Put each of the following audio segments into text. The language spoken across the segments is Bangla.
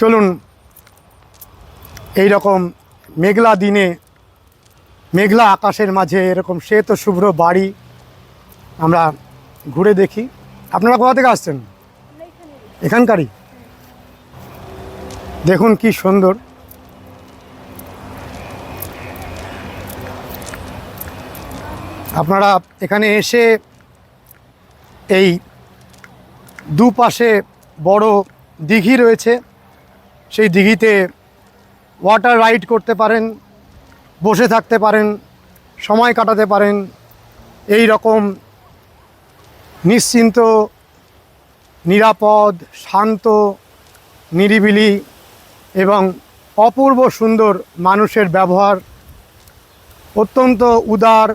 চলুন এই রকম মেঘলা দিনে, মেঘলা আকাশের মাঝে এরকম শ্বেত শুভ্র বাড়ি আমরা ঘুরে দেখি। আপনারা কোথা থেকে আসছেন? এখানকারই? দেখুন কি সুন্দর। আপনারা এখানে এসে এই দুপাশে বড় দিঘি রয়েছে। সেই দিঘিতে ওয়াটার রাইড করতে পারেন, বসে থাকতে পারেন, সময় কাটাতে পারেন, এই রকম নিশ্চিন্ত, নিরাপদ, শান্ত, নিরিবিলি এবং অপূর্ব সুন্দর মানুষের ব্যবহার, অত্যন্ত উদার,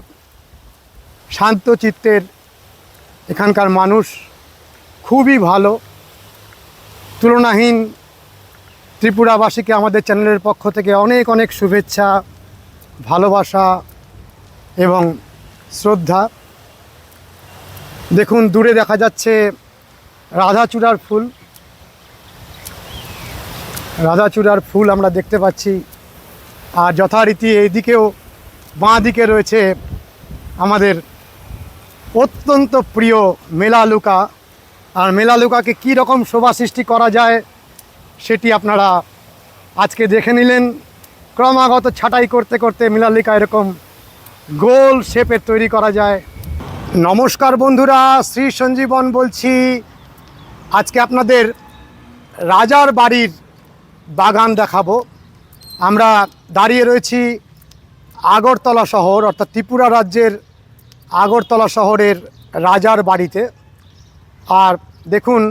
শান্ত চিত্তের এখানকার মানুষ খুবই ভালো, তুলনাহীন ত্রিপুরাবাসীকে আমাদের চ্যানেলের পক্ষ থেকে অনেক অনেক শুভেচ্ছা, ভালোবাসা এবং শ্রদ্ধা। দেখুন, দূরে দেখা যাচ্ছে রাধাচূড়ার ফুল। রাধাচূড়ার ফুল আমরা দেখতে পাচ্ছি। আর যথারীতি এইদিকেও বাঁ দিকে রয়েছে আমাদের অত্যন্ত প্রিয় মেলালুকা। আর মেলালুকাকে কী রকম শোভা সৃষ্টি করা যায় সেটি আপনারা আজকে দেখে নিলেন। ক্রমাগত ছাঁটাই করতে করতে মিলালিকা এরকম গোল শেপের তৈরি করা যায়। নমস্কার বন্ধুরা, শ্রী সঞ্জীবন বলছি। আজকে আপনাদের রাজার বাড়ির বাগান দেখাবো। আমরা দাঁড়িয়ে রয়েছি আগরতলা শহর, অর্থাৎ ত্রিপুরা রাজ্যের আগরতলা শহরের রাজার বাড়িতে। আর দেখুন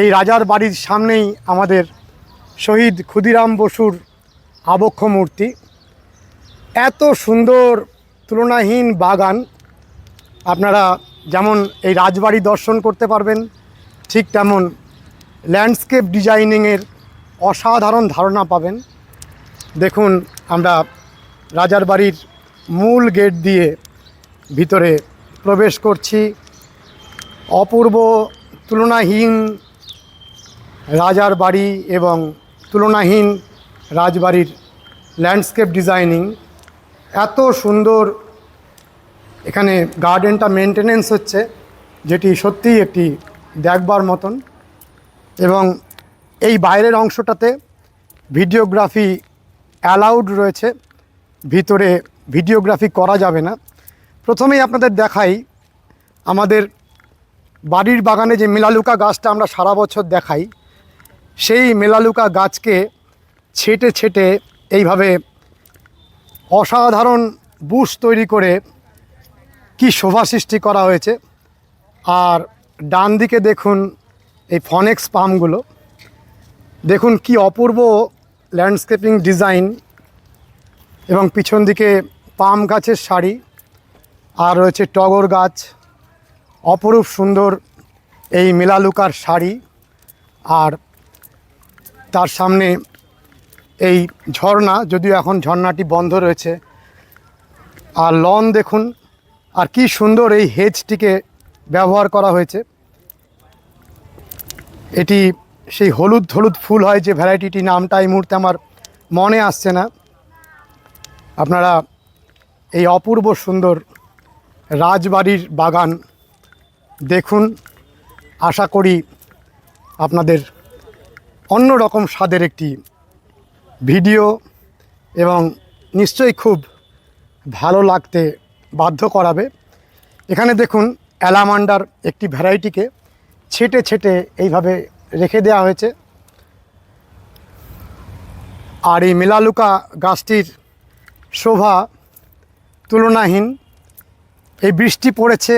এই রাজার বাড়ির সামনেই আমাদের শহীদ ক্ষুদিরাম বসুর আবক্ষ মূর্তি। এত সুন্দর, তুলনাহীন বাগান। আপনারা যেমন এই রাজবাড়ি দর্শন করতে পারবেন, ঠিক তেমন ল্যান্ডস্কেপ ডিজাইনিংয়ের অসাধারণ ধারণা পাবেন। দেখুন, আমরা রাজার বাড়ির মূল গেট দিয়ে ভিতরে প্রবেশ করছি। অপূর্ব, তুলনাহীন রাজার বাড়ি এবং তুলনাহীন রাজবাড়ির ল্যান্ডস্কেপ ডিজাইনিং এত সুন্দর এখানে গার্ডেনটা মেনটেনেন্স হচ্ছে, যেটি সত্যিই একটি দেখবার মতন। এবং এই বাইরের অংশটাতে ভিডিওগ্রাফি অ্যালাউড রয়েছে, ভিতরে ভিডিওগ্রাফি করা যাবে না। প্রথমেই আপনাদের দেখাই আমাদের বাড়ির বাগানে যে মিলালুকা গাছটা আমরা সারা বছর দেখাই সেই মেলালুকা গাছকে ছেটে ছেটে এইভাবে অসাধারণ বুশ তৈরি করে কি শোভা সৃষ্টি করা হয়েছে। আর ডান দিকে দেখুন এই ফনেক্স পামগুলো। দেখুন কি অপূর্ব ল্যান্ডস্কেপিং ডিজাইন এবং পিছন দিকে পাম গাছের শাড়ি আর রয়েছে টগর গাছ। অপরূপ সুন্দর এই মেলালুকার শাড়ি আর তার সামনে এই ঝর্ণা, যদিও এখন ঝর্ণাটি বন্ধ রয়েছে। আর লন দেখুন, আর কি সুন্দর এই হেজটিকে ব্যবহার করা হয়েছে। এটি সেই হলুদ হলুদ ফুল হয় যে ভ্যারাইটিটি, নামটা এই মুহূর্তে আমার মনে আসছে না। আপনারা এই অপূর্ব সুন্দর রাজবাড়ির বাগান দেখুন। আশা করি আপনাদের অন্য রকম স্বাদের একটি ভিডিও এবং নিশ্চয়ই খুব ভালো লাগতে বাধ্য করাবে। এখানে দেখুন অ্যালামান্ডার একটি ভ্যারাইটিকে ছেটে ছেটে এইভাবে রেখে দেওয়া হয়েছে। আর এই মেলালুকা গাছটির শোভা তুলনাহীন। এই বৃষ্টি পড়েছে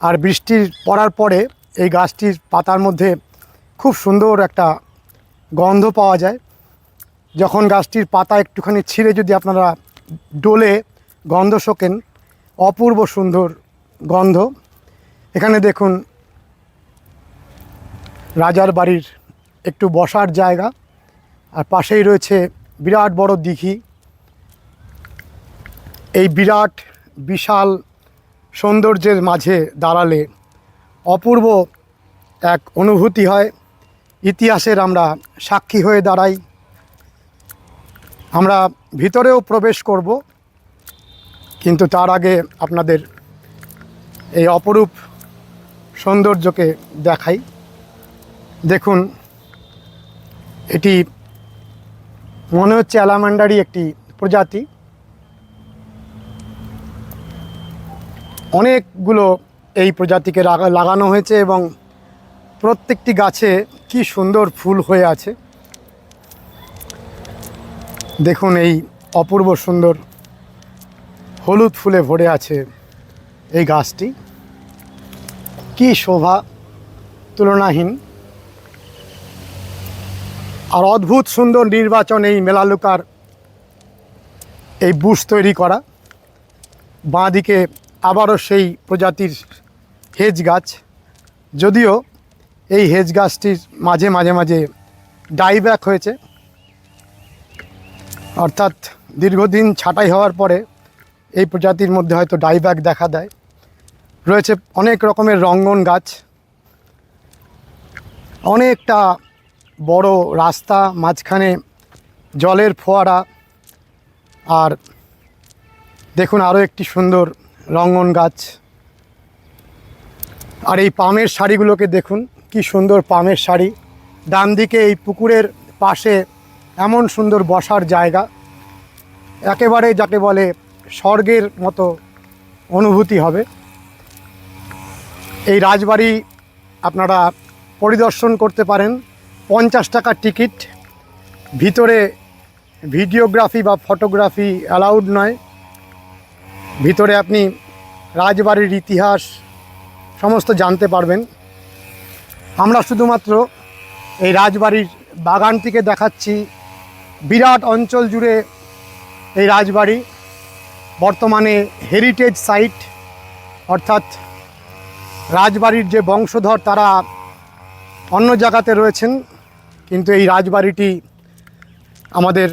আর বৃষ্টির পড়ার পরে এই গাছটির পাতার মধ্যে খুব সুন্দর একটা গন্ধ পাওয়া যায়। যখন গাছটির পাতা একটুখানি ছিঁড়ে যদি আপনারা ডোলে গন্ধ শোকেন, অপূর্ব সুন্দর গন্ধ। এখানে দেখুন, রাজার বাড়ির একটু বসার জায়গা, আর পাশেই রয়েছে বিরাট বড় দিঘি। এই বিরাট, বিশাল সৌন্দর্যের মাঝে দাঁড়ালে অপূর্ব এক অনুভূতি হয়। ইতিহাসের আমরা সাক্ষী হয়ে দাঁড়াই। আমরা ভিতরেও প্রবেশ করব, কিন্তু তার আগে আপনাদের এই অপরূপ সৌন্দর্যকে দেখাই। দেখুন, এটি মনে হচ্ছে অ্যালামান্ডারই একটি প্রজাতি। অনেকগুলো এই প্রজাতিকে লাগানো হয়েছে এবং প্রত্যেকটি গাছে কি সুন্দর ফুল হয়ে আছে। দেখুন এই অপূর্ব সুন্দর হলুদ ফুলে ভরে আছে এই গাছটি। কি শোভা তুলনাহীন। আর অদ্ভুত সুন্দর নির্বাচন এই মেলালুকার এই বুশ তৈরি করা। বাঁদিকে আবারও সেই প্রজাতির হেজ গাছ। যদিও এই হেজ গাছটির মাঝে মাঝে মাঝে ডাইব্যাক হয়েছে। অর্থাৎ দীর্ঘদিন ছাঁটাই হওয়ার পরে এই প্রজাতির মধ্যে হয়তো ডাইব্যাক দেখা দেয়। রয়েছে অনেক রকমের রঙ্গন গাছ। অনেকটা বড় রাস্তা, মাঝখানে জলের ফোয়ারা। আর দেখুন আরও একটি সুন্দর রঙ্গন গাছ। আর এই পামের শাড়িগুলোকে দেখুন। কি সুন্দর পামের শাড়ি। ডান দিকে এই পুকুরের পাশে এমন সুন্দর বসার জায়গা। একেবারে যাকে বলে স্বর্গের মতো অনুভূতি হবে। এই রাজবাড়ি আপনারা পরিদর্শন করতে পারেন। পঞ্চাশ টাকা টিকিট। ভিতরে ভিডিওগ্রাফি বা ফটোগ্রাফি অ্যালাউড নয়। ভিতরে আপনি রাজবাড়ির ইতিহাস সমস্ত জানতে পারবেন। আমরা শুধুমাত্র এই রাজবাড়ির বাগানটিকে দেখাচ্ছি। বিরাট অঞ্চল জুড়ে এই রাজবাড়ি, বর্তমানে হেরিটেজ সাইট অর্থাৎ রাজবাড়ির যে বংশধর তারা অন্য জায়গাতে রয়েছেন, কিন্তু এই রাজবাড়িটি আমাদের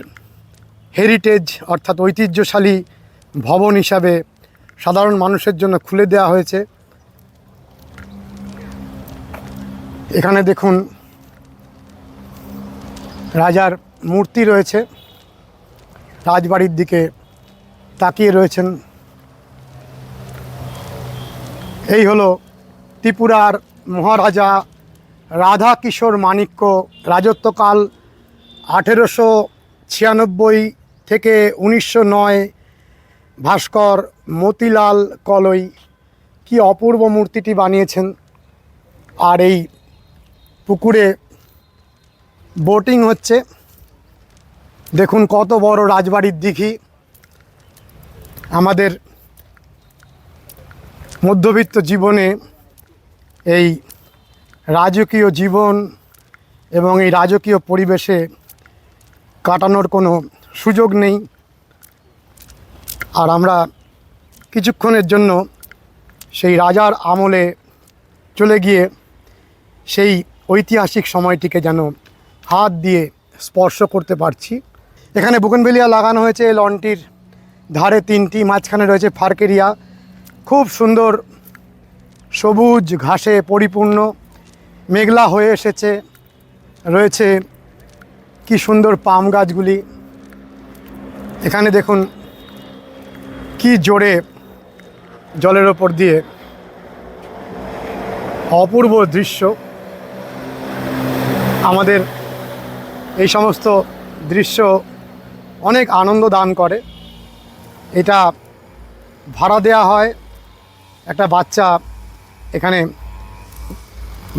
হেরিটেজ অর্থাৎ ঐতিহ্যশালী ভবন হিসাবে সাধারণ মানুষের জন্য খুলে দেওয়া হয়েছে। এখানে দেখুন রাজার মূর্তি রয়েছে। রাজবাড়ির দিকে তাকিয়ে রয়েছেন। এই হলো ত্রিপুরার মহারাজা রাধা কিশোর মাণিক্য রাজত্বকাল আঠেরোশো ছিয়ানব্বই থেকে উনিশশো নয়। ভাস্কর মতিলাল কলই কি অপূর্ব মূর্তিটি বানিয়েছেন। আর এই পুকুরে বোটিং হচ্ছে। দেখুন কত বড় রাজবাড়ির দিঘি। আমাদের মধ্যবিত্ত জীবনে এই রাজকীয় জীবন এবং এই রাজকীয় পরিবেশে কাটানোর কোনো সুযোগ নেই। আর আমরা কিছুক্ষণের জন্য সেই রাজার আমলে চলে গিয়ে সেই ঐতিহাসিক সময়টিকে যেন হাত দিয়ে স্পর্শ করতে পারছি। এখানে বুকনবেলিয়া লাগানো হয়েছে এই লনটির ধারে তিনটি, মাঝখানে রয়েছে ফার্কেরিয়া। খুব সুন্দর সবুজ ঘাসে পরিপূর্ণ, মেঘলা হয়ে এসেছে। রয়েছে কি সুন্দর পাম গাছগুলি। এখানে দেখুন কি জোরে জলের ওপর দিয়ে অপূর্ব দৃশ্য। আমাদের এই সমস্ত দৃশ্য অনেক আনন্দ দান করে। এটা ভাড়া দেয়া হয়। একটা বাচ্চা এখানে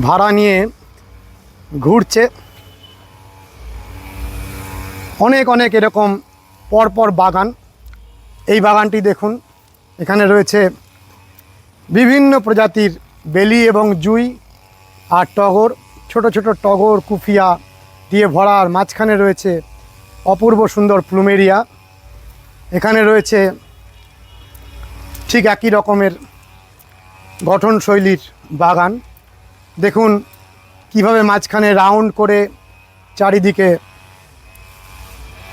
ভাড়া নিয়ে ঘুরছে। অনেক অনেক এরকম পরপর বাগান। এই বাগানটি দেখুন, এখানে রয়েছে বিভিন্ন প্রজাতির বেলি এবং জুই আর টগর। ছোট ছোট টগর, কুফিয়া দিয়ে ভরা আর মাঝখানে রয়েছে অপূর্ব সুন্দর প্লুমেরিয়া। এখানে রয়েছে ঠিক একই রকমের গঠনশৈলীর বাগান। দেখুন কীভাবে মাঝখানে রাউন্ড করে চারিদিকে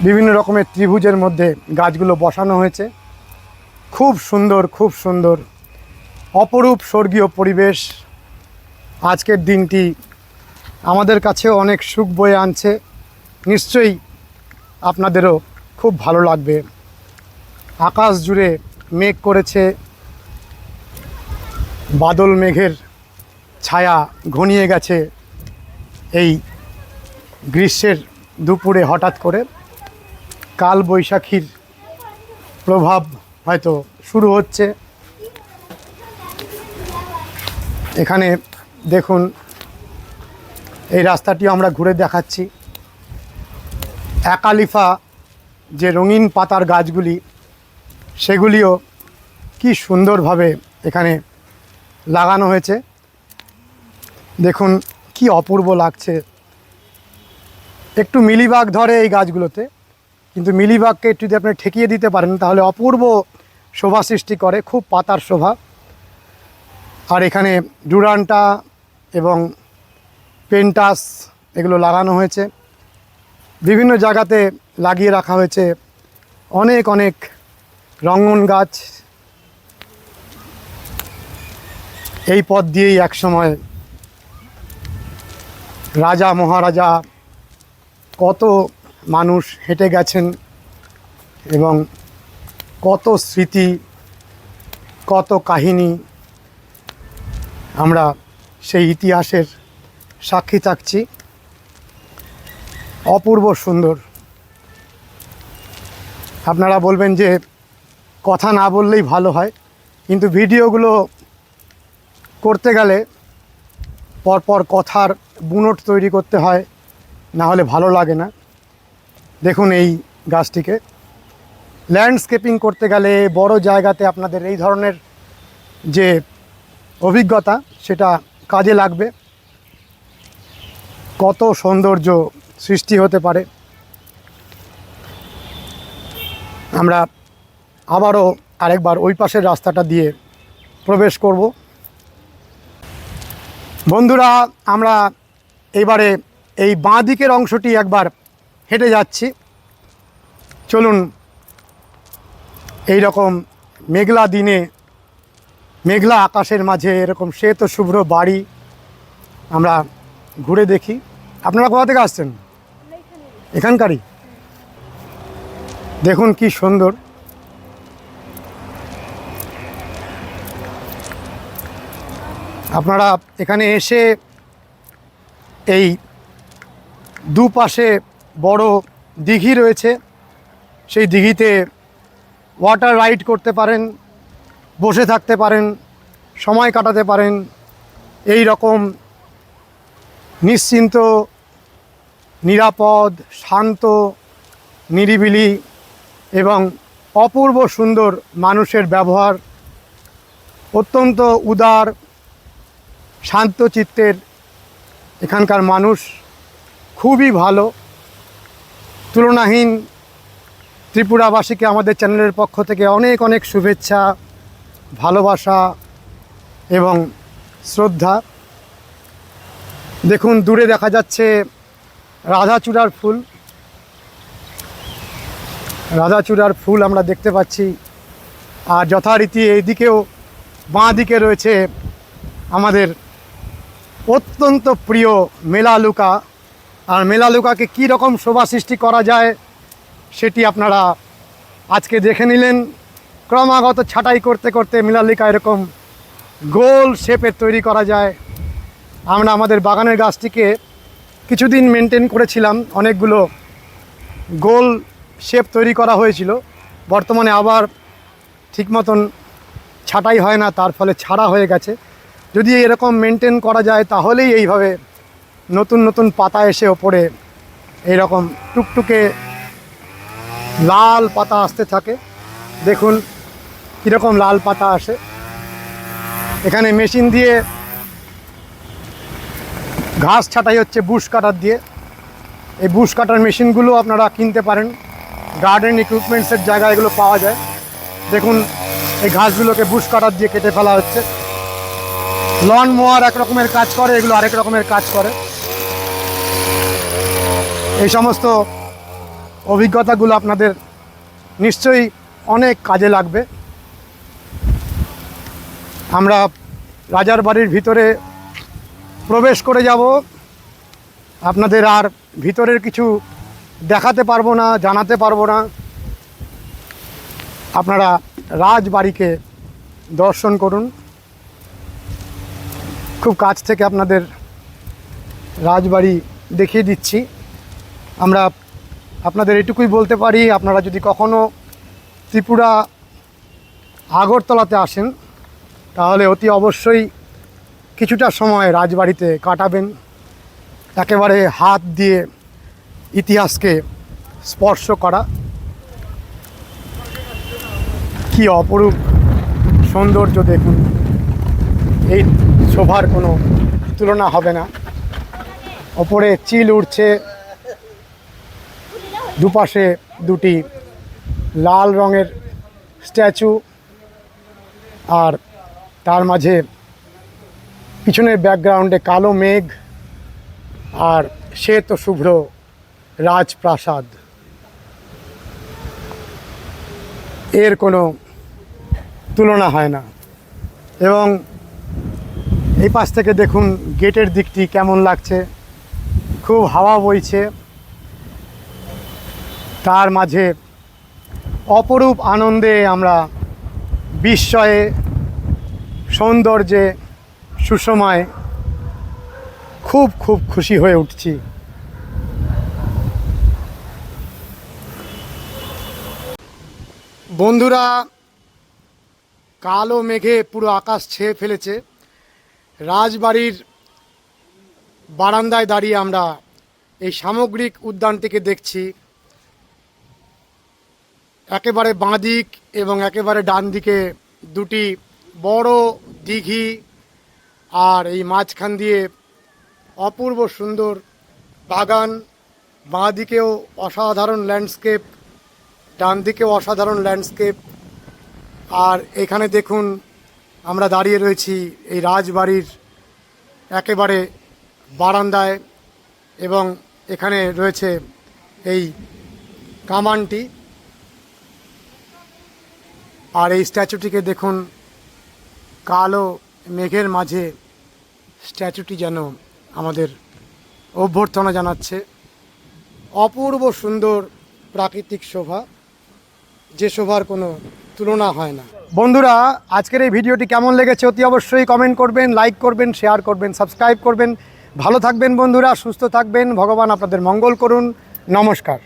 বিভিন্ন রকমের ত্রিভুজের মধ্যে গাছগুলো বসানো হয়েছে। খুব সুন্দর খুব সুন্দর, অপরূপ স্বর্গীয় পরিবেশ। আজকের দিনটি আমাদের কাছেও অনেক সুখ বয়ে আনছে। নিশ্চয়ই আপনাদেরও খুব ভালো লাগবে। আকাশ জুড়ে মেঘ করেছে। বাদল মেঘের ছায়া ঘনিয়ে গেছে এই গ্রীষ্মের দুপুরে হঠাৎ করে। কাল বৈশাখীর প্রভাব হয়তো শুরু হচ্ছে। এখানে দেখুন এই রাস্তাটি আমরা ঘুরে দেখাচ্ছি। একালিফা যে রঙিন পাতার গাছগুলি, সেগুলিও কি সুন্দরভাবে এখানে লাগানো হয়েছে। দেখুন, কি অপূর্ব লাগছে। একটু মিলিবাগ ধরে এই গাছগুলোতে, কিন্তু মিলিবাগকে একটু যদি আপনি ঠেকিয়ে দিতে পারেন, তাহলে অপূর্ব শোভা সৃষ্টি করে, খুব পাতার শোভা। আর এখানে ডুরান্টা এবং পেন্টাস, এগুলো লাগানো হয়েছে। বিভিন্ন জায়গাতে লাগিয়ে রাখা হয়েছে অনেক অনেক রঙন গাছ। এই পথ দিয়েই একসময় রাজা, মহারাজা কত মানুষ হেঁটে গেছেন এবং কত স্মৃতি, কত কাহিনী আমরা সেই ইতিহাসের সাক্ষী থাকছি অপূর্ব সুন্দর। আপনারা বলবেন যে কথা না বললেই ভালো হয়, কিন্তু ভিডিওগুলো করতে গেলে পরপর কথার বুনট তৈরি করতে হয়, না হলে ভালো লাগে না। দেখুন এই গাছটিকে। ল্যান্ডস্কেপিং করতে গেলে বড় জায়গাতে আপনাদের এই ধরনের যে অভিজ্ঞতা, সেটা কাজে লাগবে। কত সৌন্দর্য সৃষ্টি হতে পারে। আমরা আবারও আরেকবার ওই পাশের রাস্তাটা দিয়ে প্রবেশ করব। বন্ধুরা, আমরা এবারে এই বাঁ দিকের অংশটি একবার হেঁটে যাচ্ছি। চলুন এই রকম মেঘলা দিনে, মেঘলা আকাশের মাঝে এরকম শ্বেত শুভ্র বাড়ি আমরা ঘুরে দেখি। আপনারা কোথা থেকে আসছেন? এখানকারই। দেখুন কি সুন্দর। আপনারা এখানে এসে এই দুপাশে বড় দিঘি রয়েছে। সেই দিঘিতে ওয়াটার রাইড করতে পারেন, বসে থাকতে পারেন, সময় কাটাতে পারেন। এই রকম নিশ্চিন্ত, নিরাপদ, শান্ত, নিরিবিলি এবং অপূর্ব সুন্দর মানুষের ব্যবহার, অত্যন্ত উদার, শান্ত চিত্তের এখানকার মানুষ খুবই ভালো। তুলনাহীন ত্রিপুরাবাসীকে আমাদের চ্যানেলের পক্ষ থেকে অনেক অনেক শুভেচ্ছা, ভালোবাসা এবং শ্রদ্ধা। দেখুন, দূরে দেখা যাচ্ছে রাধাচূড়ার ফুল। রাধাচূড়ার ফুল আমরা দেখতে পাচ্ছি। আর যথারীতি এইদিকেও বাঁ দিকে রয়েছে আমাদের অত্যন্ত প্রিয় মেলালুকা। আর মেলালুকাকে কী রকম শোভা সৃষ্টি করা যায় সেটি আপনারা আজকে দেখে নিলেন। ক্রমাগত ছাঁটাই করতে করতে মেলালিকা এরকম গোল শেপের তৈরি করা যায়। আমরা আমাদের বাগানের গাছটিকে কিছুদিন মেনটেন করেছিলাম, অনেকগুলো গোল শেপ তৈরি করা হয়েছিল। বর্তমানে আবার ঠিক মতন ছাঁটাই হয় না, তার ফলে ছাড়া হয়ে গেছে। যদি এরকম মেনটেন করা যায়, তাহলেই এইভাবে নতুন নতুন পাতা এসে ওপরে এইরকম টুকটুকে লাল পাতা আসতে থাকে। দেখুন, কীরকম লাল পাতা আসে। এখানে মেশিন দিয়ে ঘাস ছাটাই হচ্ছে বুশ কাটার দিয়ে। এই বুশ কাটার মেশিনগুলো আপনারা কিনতে পারেন। গার্ডেন ইকুইপমেন্টসের জায়গায় এগুলো পাওয়া যায়। দেখুন, এই ঘাসগুলোকে বুশ কাটার দিয়ে কেটে ফেলা হচ্ছে। লন মোয়ার এক রকমের কাজ করে, এগুলো আরেক রকমের কাজ করে। এই সমস্ত অভিজ্ঞতাগুলো আপনাদের নিশ্চয়ই অনেক কাজে লাগবে। আমরা রাজার বাড়ির ভিতরে প্রবেশ করে যাব। আপনাদের আর ভিতরের কিছু দেখাতে পারব না, জানাতে পারব না। আপনারা রাজবাড়িকে দর্শন করুন। খুব কাছ থেকে আপনাদের রাজবাড়ি দেখিয়ে দিচ্ছি। আমরা আপনাদের এটুকুই বলতে পারি, আপনারা যদি কখনো ত্রিপুরা আগরতলাতে আসেন, তাহলে অতি অবশ্যই কিছুটা সময় রাজবাড়িতে কাটাবেন। একেবারে হাত দিয়ে ইতিহাসকে স্পর্শ করা। কি অপরূপ সৌন্দর্য দেখুন। এই শোভার কোনো তুলনা হবে না। ওপরে চিল উঠছে দুপাশে দুটি লাল রঙের স্ট্যাচু। আর তার মাঝে পিছনের ব্যাকগ্রাউন্ডে কালো মেঘ আর শ্বেত শুভ্র রাজপ্রাসাদ। এর কোনো তুলনা হয় না। এবং এই পাশ থেকে দেখুন গেটের দিকটি কেমন লাগছে। খুব হাওয়া বইছে। তার মাঝে অপরূপ আনন্দে আমরা বিস্ময়ে সৌন্দর্যে সুসময় খুব খুব খুশি হয়ে উঠছি। বন্ধুরা, কালো মেঘে পুরো আকাশ ছেয়ে ফেলেছে। রাজবাড়ির বারান্দায় দাঁড়িয়ে আমরা এই সামগ্রিক উদ্যানটিকে দেখছি। একেবারে বাঁদিক এবং একেবারে ডান দিকে দুটি বড় দিঘি আর এই মাঝখান দিয়ে অপূর্ব সুন্দর বাগান বাঁ দিকেও অসাধারণ ল্যান্ডস্কেপ ডান দিকেও অসাধারণ ল্যান্ডস্কেপ আর এখানে দেখুন, আমরা দাঁড়িয়ে রয়েছি এই রাজবাড়ির একেবারে বারান্দায় এবং এখানে রয়েছে এই কামানটি। আর এই স্ট্যাচুটিকে দেখুন, কালো মেঘের মাঝে স্ট্যাচুটি যেন আমাদের অভ্যর্থনা জানাচ্ছে। অপূর্ব সুন্দর প্রাকৃতিক শোভা, যে শোভার কোনো তুলনা হয় না। বন্ধুরা, আজকের এই ভিডিওটি কেমন লেগেছে অতি অবশ্যই কমেন্ট করবেন লাইক করবেন শেয়ার করবেন সাবস্ক্রাইব করবেন। ভালো থাকবেন বন্ধুরা, সুস্থ থাকবেন। ভগবান আপনাদের মঙ্গল করুন। নমস্কার।